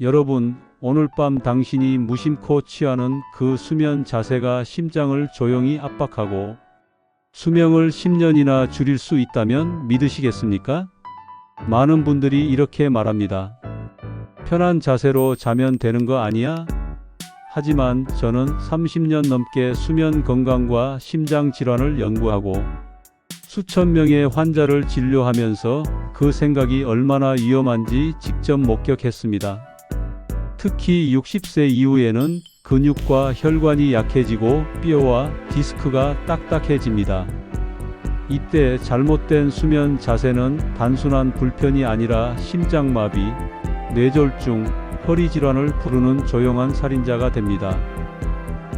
여러분, 오늘 밤 당신이 무심코 취하는 그 수면 자세가 심장을 조용히 압박하고 수명을 10년이나 줄일 수 있다면 믿으시겠습니까? 많은 분들이 이렇게 말합니다. 편한 자세로 자면 되는 거 아니야? 하지만 저는 30년 넘게 수면 건강과 심장 질환을 연구하고 수천 명의 환자를 진료하면서 그 생각이 얼마나 위험한지 직접 목격했습니다. 특히 60세 이후에는 근육과 혈관이 약해지고 뼈와 디스크가 딱딱해집니다. 이때 잘못된 수면 자세는 단순한 불편이 아니라 심장마비, 뇌졸중, 허리 질환을 부르는 조용한 살인자가 됩니다.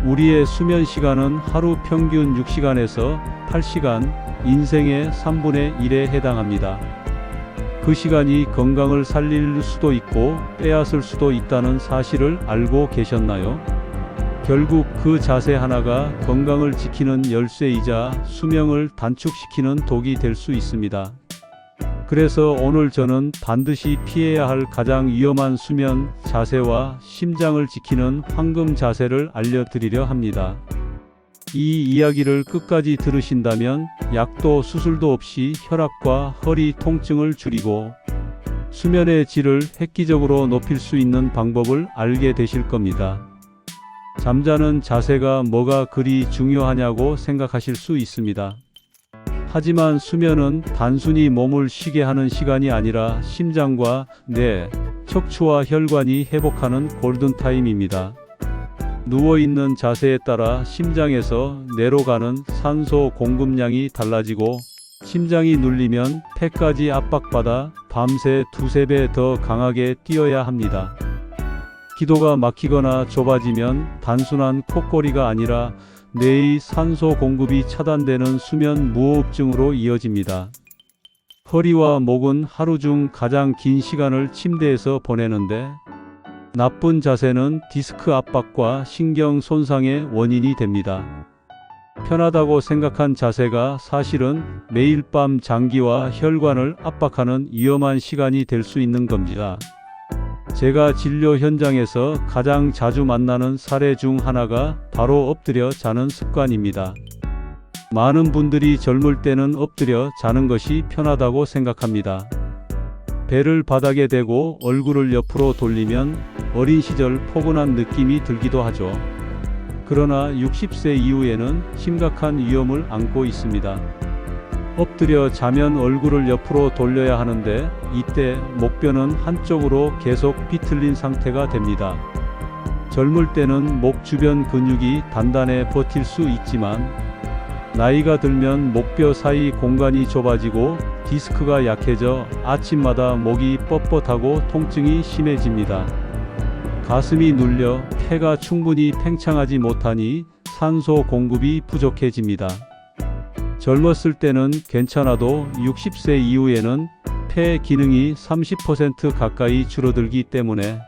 우리의 수면 시간은 하루 평균 6시간에서 8시간, 인생의 3분의 1에 해당합니다. 그 시간이 건강을 살릴 수도 있고 빼앗을 수도 있다는 사실을 알고 계셨나요? 결국 그 자세 하나가 건강을 지키는 열쇠이자 수명을 단축시키는 독이 될 수 있습니다. 그래서 오늘 저는 반드시 피해야 할 가장 위험한 수면 자세와 심장을 지키는 황금 자세를 알려드리려 합니다. 이 이야기를 끝까지 들으신다면 약도 수술도 없이 혈압과 허리 통증을 줄이고 수면의 질을 획기적으로 높일 수 있는 방법을 알게 되실 겁니다. 잠자는 자세가 뭐가 그리 중요하냐고 생각하실 수 있습니다. 하지만 수면은 단순히 몸을 쉬게 하는 시간이 아니라 심장과 뇌, 척추와 혈관이 회복하는 골든타임입니다. 누워있는 자세에 따라 심장에서 뇌로 가는 산소 공급량이 달라지고 심장이 눌리면 폐까지 압박받아 밤새 두세 배 더 강하게 뛰어야 합니다. 기도가 막히거나 좁아지면 단순한 콧거리가 아니라 뇌의 산소 공급이 차단되는 수면 무호흡증으로 이어집니다. 허리와 목은 하루 중 가장 긴 시간을 침대에서 보내는데 나쁜 자세는 디스크 압박과 신경 손상의 원인이 됩니다. 편하다고 생각한 자세가 사실은 매일 밤 장기와 혈관을 압박하는 위험한 시간이 될 수 있는 겁니다. 제가 진료 현장에서 가장 자주 만나는 사례 중 하나가 바로 엎드려 자는 습관입니다. 많은 분들이 젊을 때는 엎드려 자는 것이 편하다고 생각합니다. 배를 바닥에 대고 얼굴을 옆으로 돌리면 어린 시절 포근한 느낌이 들기도 하죠. 그러나 60세 이후에는 심각한 위험을 안고 있습니다. 엎드려 자면 얼굴을 옆으로 돌려야 하는데 이때 목뼈는 한쪽으로 계속 비틀린 상태가 됩니다. 젊을 때는 목 주변 근육이 단단해 버틸 수 있지만 나이가 들면 목뼈 사이 공간이 좁아지고 디스크가 약해져 아침마다 목이 뻣뻣하고 통증이 심해집니다. 가슴이 눌려 폐가 충분히 팽창하지 못하니 산소 공급이 부족해집니다. 젊었을 때는 괜찮아도 60세 이후에는 폐 기능이 30% 가까이 줄어들기 때문에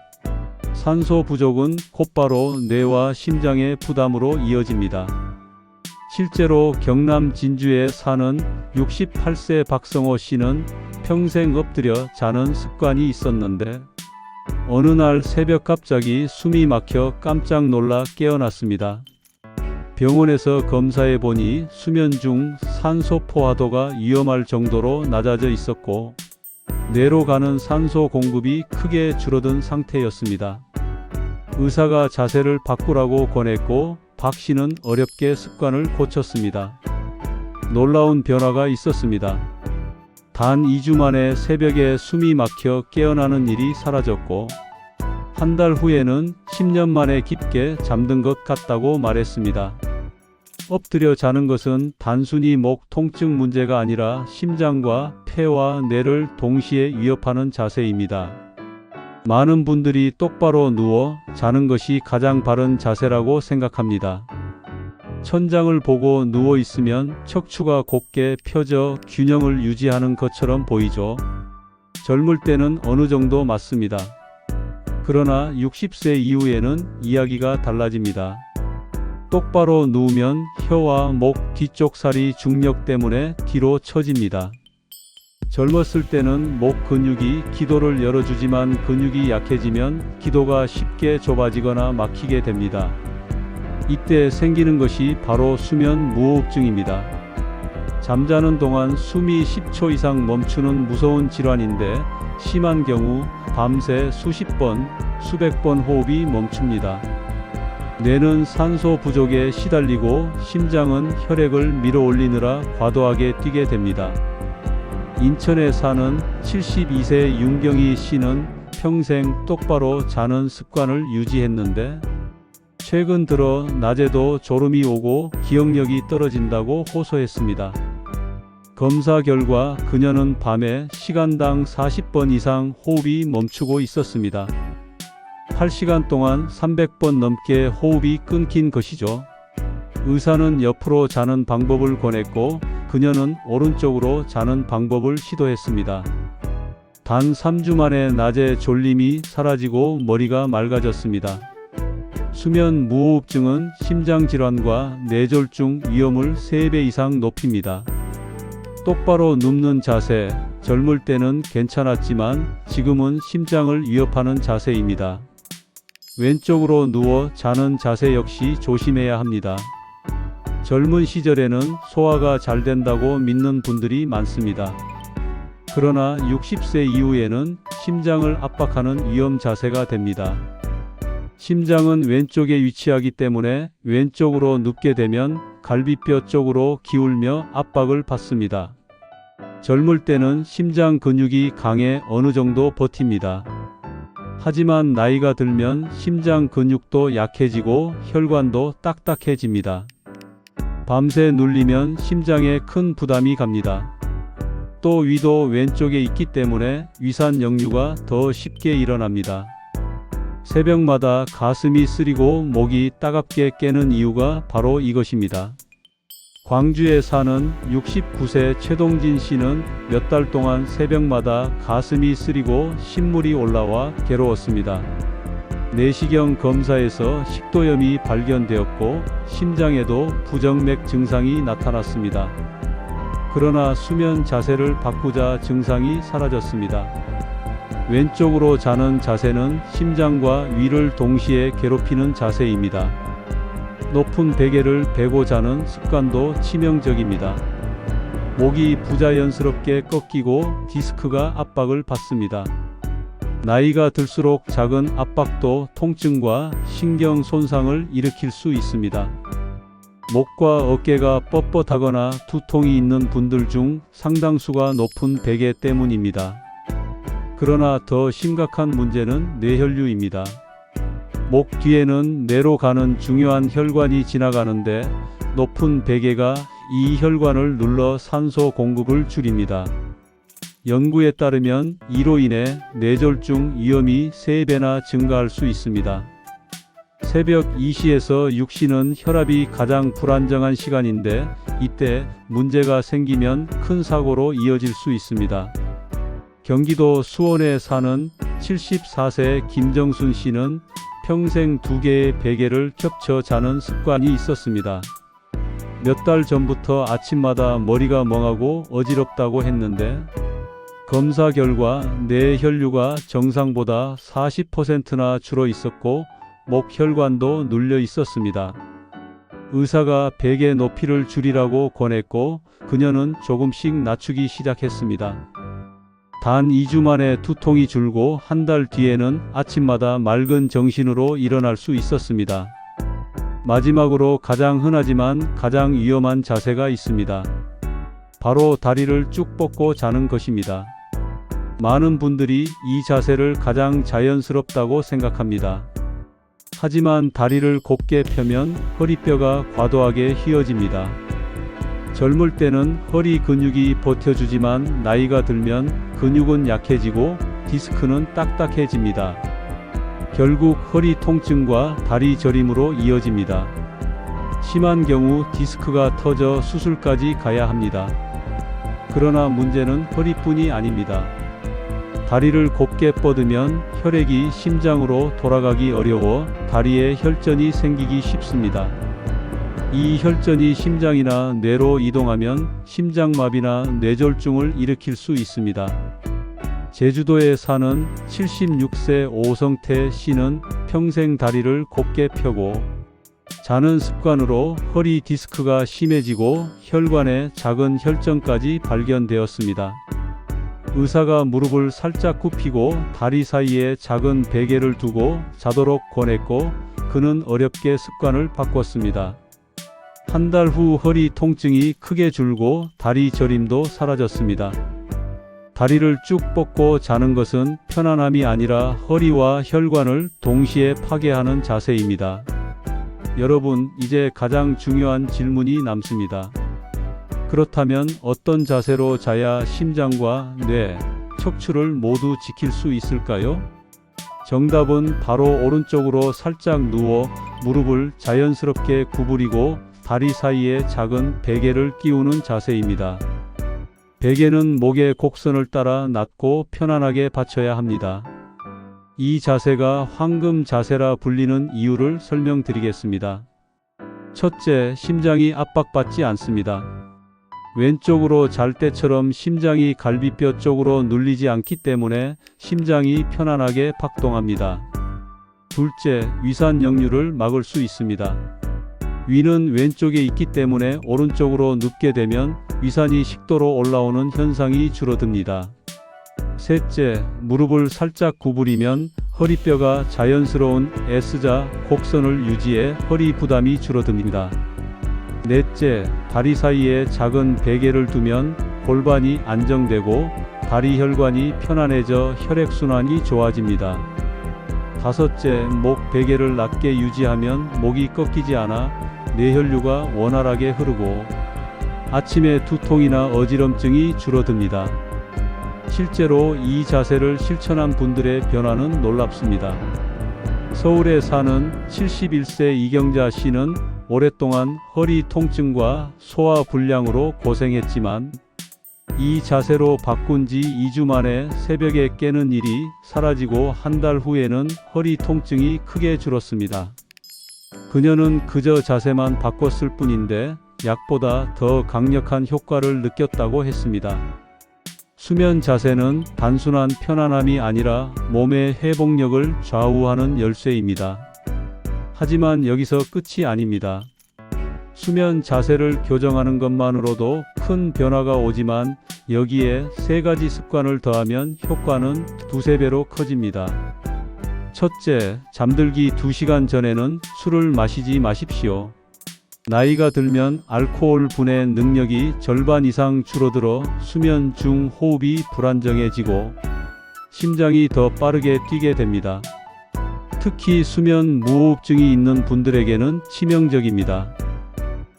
산소 부족은 곧바로 뇌와 심장의 부담으로 이어집니다. 실제로 경남 진주에 사는 68세 박성호 씨는 평생 엎드려 자는 습관이 있었는데 어느 날 새벽 갑자기 숨이 막혀 깜짝 놀라 깨어났습니다. 병원에서 검사해 보니 수면 중 산소 포화도가 위험할 정도로 낮아져 있었고 뇌로 가는 산소 공급이 크게 줄어든 상태였습니다. 의사가 자세를 바꾸라고 권했고 박 씨는 어렵게 습관을 고쳤습니다. 놀라운 변화가 있었습니다. 단 2주 만에 새벽에 숨이 막혀 깨어나는 일이 사라졌고 한 달 후에는 10년 만에 깊게 잠든 것 같다고 말했습니다. 엎드려 자는 것은 단순히 목 통증 문제가 아니라 심장과 폐와 뇌를 동시에 위협하는 자세입니다. 많은 분들이 똑바로 누워 자는 것이 가장 바른 자세라고 생각합니다. 천장을 보고 누워 있으면 척추가 곧게 펴져 균형을 유지하는 것처럼 보이죠. 젊을 때는 어느 정도 맞습니다. 그러나 60세 이후에는 이야기가 달라집니다. 똑바로 누우면 혀와 목 뒤쪽 살이 중력 때문에 뒤로 처집니다. 젊었을 때는 목 근육이 기도를 열어주지만 근육이 약해지면 기도가 쉽게 좁아지거나 막히게 됩니다. 이때 생기는 것이 바로 수면 무호흡증입니다. 잠자는 동안 숨이 10초 이상 멈추는 무서운 질환인데 심한 경우 밤새 수십 번, 수백 번 호흡이 멈춥니다. 뇌는 산소 부족에 시달리고 심장은 혈액을 밀어 올리느라 과도하게 뛰게 됩니다. 인천에 사는 72세 윤경희 씨는 평생 똑바로 자는 습관을 유지했는데 최근 들어 낮에도 졸음이 오고 기억력이 떨어진다고 호소했습니다. 검사 결과 그녀는 밤에 시간당 40번 이상 호흡이 멈추고 있었습니다. 8시간 동안 300번 넘게 호흡이 끊긴 것이죠. 의사는 옆으로 자는 방법을 권했고 그녀는 오른쪽으로 자는 방법을 시도했습니다. 단 3주 만에 낮에 졸림이 사라지고 머리가 맑아졌습니다. 수면 무호흡증은 심장 질환과 뇌졸중 위험을 3배 이상 높입니다. 똑바로 눕는 자세, 젊을 때는 괜찮았지만 지금은 심장을 위협하는 자세입니다. 왼쪽으로 누워 자는 자세 역시 조심해야 합니다. 젊은 시절에는 소화가 잘 된다고 믿는 분들이 많습니다. 그러나 60세 이후에는 심장을 압박하는 위험 자세가 됩니다. 심장은 왼쪽에 위치하기 때문에 왼쪽으로 눕게 되면 갈비뼈 쪽으로 기울며 압박을 받습니다. 젊을 때는 심장 근육이 강해 어느 정도 버팁니다. 하지만 나이가 들면 심장 근육도 약해지고 혈관도 딱딱해집니다. 밤새 눌리면 심장에 큰 부담이 갑니다. 또 위도 왼쪽에 있기 때문에 위산 역류가 더 쉽게 일어납니다. 새벽마다 가슴이 쓰리고 목이 따갑게 깨는 이유가 바로 이것입니다. 광주에 사는 69세 최동진 씨는 몇 달 동안 새벽마다 가슴이 쓰리고 신물이 올라와 괴로웠습니다. 내시경 검사에서 식도염이 발견되었고 심장에도 부정맥 증상이 나타났습니다. 그러나 수면 자세를 바꾸자 증상이 사라졌습니다. 왼쪽으로 자는 자세는 심장과 위를 동시에 괴롭히는 자세입니다. 높은 베개를 베고 자는 습관도 치명적입니다. 목이 부자연스럽게 꺾이고 디스크가 압박을 받습니다. 나이가 들수록 작은 압박도 통증과 신경 손상을 일으킬 수 있습니다. 목과 어깨가 뻣뻣하거나 두통이 있는 분들 중 상당수가 높은 베개 때문입니다. 그러나 더 심각한 문제는 뇌혈류입니다. 목 뒤에는 뇌로 가는 중요한 혈관이 지나가는데 높은 베개가 이 혈관을 눌러 산소 공급을 줄입니다. 연구에 따르면 이로 인해 뇌졸중 위험이 3배나 증가할 수 있습니다. 새벽 2시에서 6시는 혈압이 가장 불안정한 시간인데 이때 문제가 생기면 큰 사고로 이어질 수 있습니다. 경기도 수원에 사는 74세 김정순 씨는 평생 두 개의 베개를 겹쳐 자는 습관이 있었습니다. 몇 달 전부터 아침마다 머리가 멍하고 어지럽다고 했는데 검사 결과 뇌 혈류가 정상보다 40%나 줄어 있었고 목 혈관도 눌려 있었습니다. 의사가 베개 높이를 줄이라고 권했고 그녀는 조금씩 낮추기 시작했습니다. 단 2주 만에 두통이 줄고 한 달 뒤에는 아침마다 맑은 정신으로 일어날 수 있었습니다. 마지막으로 가장 흔하지만 가장 위험한 자세가 있습니다. 바로 다리를 쭉 뻗고 자는 것입니다. 많은 분들이 이 자세를 가장 자연스럽다고 생각합니다. 하지만 다리를 곧게 펴면 허리뼈가 과도하게 휘어집니다. 젊을 때는 허리 근육이 버텨주지만 나이가 들면 근육은 약해지고 디스크는 딱딱해집니다. 결국 허리 통증과 다리 저림으로 이어집니다. 심한 경우 디스크가 터져 수술까지 가야 합니다. 그러나 문제는 허리뿐이 아닙니다. 다리를 곱게 뻗으면 혈액이 심장으로 돌아가기 어려워 다리에 혈전이 생기기 쉽습니다. 이 혈전이 심장이나 뇌로 이동하면 심장마비나 뇌졸중을 일으킬 수 있습니다. 제주도에 사는 76세 오성태 씨는 평생 다리를 곧게 펴고 자는 습관으로 허리 디스크가 심해지고 혈관에 작은 혈전까지 발견되었습니다. 의사가 무릎을 살짝 굽히고 다리 사이에 작은 베개를 두고 자도록 권했고 그는 어렵게 습관을 바꿨습니다. 한 달 후 허리 통증이 크게 줄고 다리 저림도 사라졌습니다. 다리를 쭉 뻗고 자는 것은 편안함이 아니라 허리와 혈관을 동시에 파괴하는 자세입니다. 여러분, 이제 가장 중요한 질문이 남습니다. 그렇다면 어떤 자세로 자야 심장과 뇌, 척추를 모두 지킬 수 있을까요? 정답은 바로 오른쪽으로 살짝 누워 무릎을 자연스럽게 구부리고 다리 사이에 작은 베개를 끼우는 자세입니다. 베개는 목의 곡선을 따라 낮고 편안하게 받쳐야 합니다. 이 자세가 황금 자세라 불리는 이유를 설명드리겠습니다. 첫째, 심장이 압박받지 않습니다. 왼쪽으로 잘 때처럼 심장이 갈비뼈 쪽으로 눌리지 않기 때문에 심장이 편안하게 박동합니다. 둘째, 위산 역류를 막을 수 있습니다. 위는 왼쪽에 있기 때문에 오른쪽으로 눕게 되면 위산이 식도로 올라오는 현상이 줄어듭니다. 셋째, 무릎을 살짝 구부리면 허리뼈가 자연스러운 S자 곡선을 유지해 허리 부담이 줄어듭니다. 넷째, 다리 사이에 작은 베개를 두면 골반이 안정되고 다리 혈관이 편안해져 혈액순환이 좋아집니다. 다섯째, 목 베개를 낮게 유지하면 목이 꺾이지 않아 뇌혈류가 원활하게 흐르고 아침에 두통이나 어지럼증이 줄어듭니다. 실제로 이 자세를 실천한 분들의 변화는 놀랍습니다. 서울에 사는 71세 이경자 씨는 오랫동안 허리 통증과 소화 불량으로 고생했지만 이 자세로 바꾼 지 2주 만에 새벽에 깨는 일이 사라지고 한 달 후에는 허리 통증이 크게 줄었습니다. 그녀는 그저 자세만 바꿨을 뿐인데 약보다 더 강력한 효과를 느꼈다고 했습니다. 수면 자세는 단순한 편안함이 아니라 몸의 회복력을 좌우하는 열쇠입니다. 하지만 여기서 끝이 아닙니다. 수면 자세를 교정하는 것만으로도 큰 변화가 오지만 여기에 세 가지 습관을 더하면 효과는 두세 배로 커집니다. 첫째, 잠들기 2시간 전에는 술을 마시지 마십시오. 나이가 들면 알코올 분해 능력이 절반 이상 줄어들어 수면 중 호흡이 불안정해지고 심장이 더 빠르게 뛰게 됩니다. 특히 수면 무호흡증이 있는 분들에게는 치명적입니다.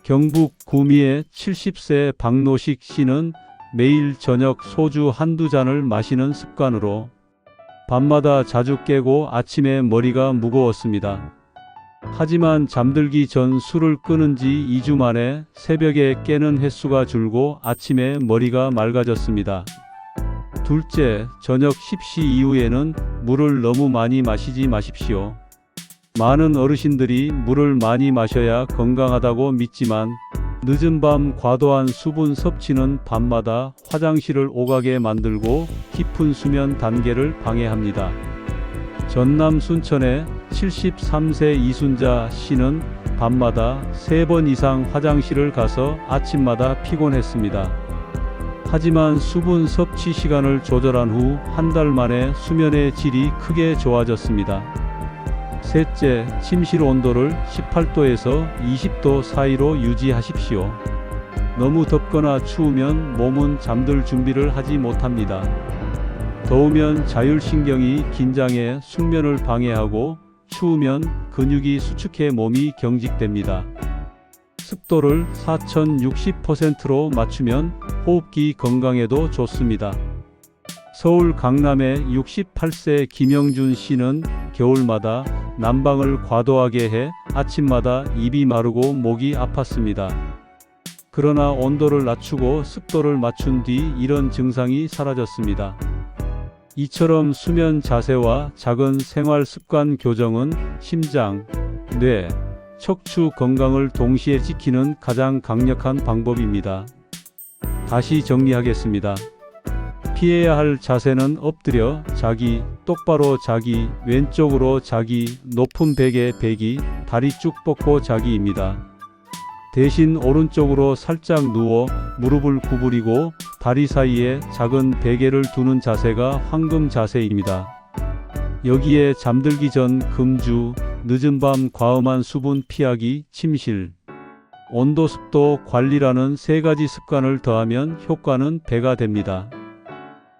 경북 구미의 70세 박노식 씨는 매일 저녁 소주 한두 잔을 마시는 습관으로 밤마다 자주 깨고 아침에 머리가 무거웠습니다. 하지만 잠들기 전 술을 끊은 지 2주 만에 새벽에 깨는 횟수가 줄고 아침에 머리가 맑아졌습니다. 둘째, 저녁 10시 이후에는 물을 너무 많이 마시지 마십시오. 많은 어르신들이 물을 많이 마셔야 건강하다고 믿지만 늦은 밤 과도한 수분 섭취는 밤마다 화장실을 오가게 만들고 깊은 수면 단계를 방해합니다. 전남 순천의 73세 이순자 씨는 밤마다 3번 이상 화장실을 가서 아침마다 피곤했습니다. 하지만 수분 섭취 시간을 조절한 후 한 달 만에 수면의 질이 크게 좋아졌습니다. 셋째, 침실 온도를 18도에서 20도 사이로 유지하십시오. 너무 덥거나 추우면 몸은 잠들 준비를 하지 못합니다. 더우면 자율신경이 긴장해 숙면을 방해하고 추우면 근육이 수축해 몸이 경직됩니다. 습도를 4060%로 맞추면 호흡기 건강에도 좋습니다. 서울 강남의 68세 김영준 씨는 겨울마다 난방을 과도하게 해 아침마다 입이 마르고 목이 아팠습니다. 그러나 온도를 낮추고 습도를 맞춘 뒤 이런 증상이 사라졌습니다. 이처럼 수면 자세와 작은 생활 습관 교정은 심장, 뇌, 척추 건강을 동시에 지키는 가장 강력한 방법입니다. 다시 정리하겠습니다. 피해야 할 자세는 엎드려 자기, 똑바로 자기, 왼쪽으로 자기, 높은 베개 베기, 다리 쭉 뻗고 자기입니다. 대신 오른쪽으로 살짝 누워 무릎을 구부리고 다리 사이에 작은 베개를 두는 자세가 황금 자세입니다. 여기에 잠들기 전 금주, 늦은 밤 과음한 수분 피하기, 침실, 온도 습도 관리라는 세 가지 습관을 더하면 효과는 배가 됩니다.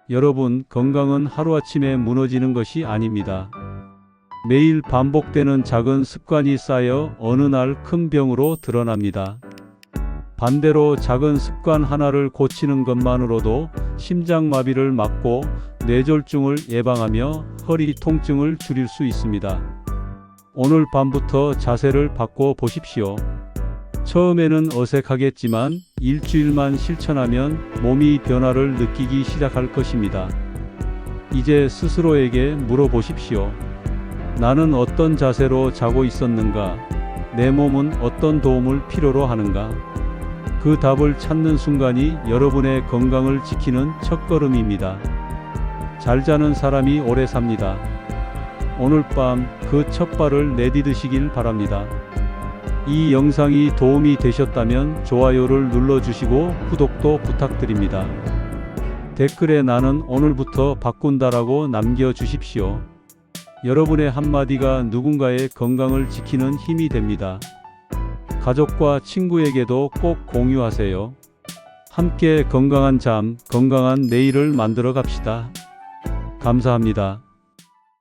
여러분, 건강은 하루아침에 무너지는 것이 아닙니다. 매일 반복되는 작은 습관이 쌓여 어느 날 큰 병으로 드러납니다. 반대로 작은 습관 하나를 고치는 것만으로도 심장마비를 막고 뇌졸중을 예방하며 허리 통증을 줄일 수 있습니다. 오늘 밤부터 자세를 바꿔 보십시오. 처음에는 어색하겠지만 일주일만 실천하면 몸이 변화를 느끼기 시작할 것입니다. 이제 스스로에게 물어보십시오. 나는 어떤 자세로 자고 있었는가? 내 몸은 어떤 도움을 필요로 하는가? 그 답을 찾는 순간이 여러분의 건강을 지키는 첫걸음입니다. 잘 자는 사람이 오래 삽니다. 오늘 밤 그 첫 발을 내디드시길 바랍니다. 이 영상이 도움이 되셨다면 좋아요를 눌러주시고 구독도 부탁드립니다. 댓글에 나는 오늘부터 바꾼다라고 남겨주십시오. 여러분의 한마디가 누군가의 건강을 지키는 힘이 됩니다. 가족과 친구에게도 꼭 공유하세요. 함께 건강한 잠, 건강한 내일을 만들어 갑시다. 감사합니다.